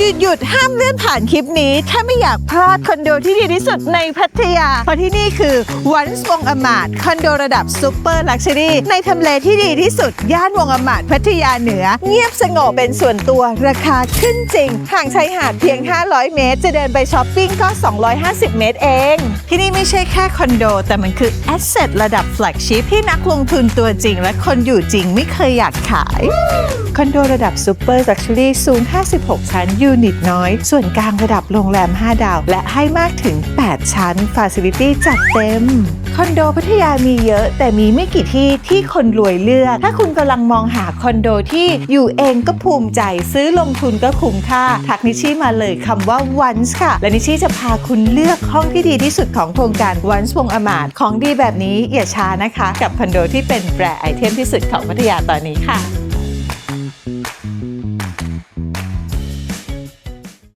หยุดหยุดห้ามเลื่อนผ่านคลิปนี้ ถ้าไม่อยากพลาดคอนโดที่ดีที่สุดในพัทยา เพราะที่นี่คือวันส์วงอมาดคอนโดระดับซูเปอร์ลักชัวรี่ในทำเลที่ดีที่สุด ย่านวงอมาดพัทยาเหนือ เงียบสงบเป็นส่วนตัวราคาขึ้นจริง ห่างชายหาดเพียง 500 เมตร จะเดินไปช้อปปิ้งก็ 250 เมตรเอง ที่นี่ไม่ใช่แค่คอนโด แต่มันคือแอสเซทระดับแฟลกชิพที่นักลงทุนตัวจริง และคนอยู่จริงไม่เคยอยากขาย คอนโดระดับซูเปอร์ลักชัวรี่สูง 56 ชั้นยูนิตน้อย ส่วนกลางระดับโรงแรม 5 ดาว และให้มากถึง 8 ชั้นฟาซิลิตี้จัดเต็ม คอนโดพัทยามีเยอะ แต่มีไม่กี่ที่ที่คนรวยเลือก ถ้าคุณกำลังมองหาคอนโดที่อยู่เองก็ภูมิใจซื้อลงทุนก็คุ้มค่า ทักนิชชี่มาเลยคำว่า once ค่ะ และนิชชี่จะพาคุณเลือกห้องที่ดีที่สุดของโครงการ once วงอมาดของดีแบบนี้อย่าช้านะคะ กับคอนโดที่เป็นแบรนด์ไอเทมที่สุดของพัทยาตอนนี้ค่ะ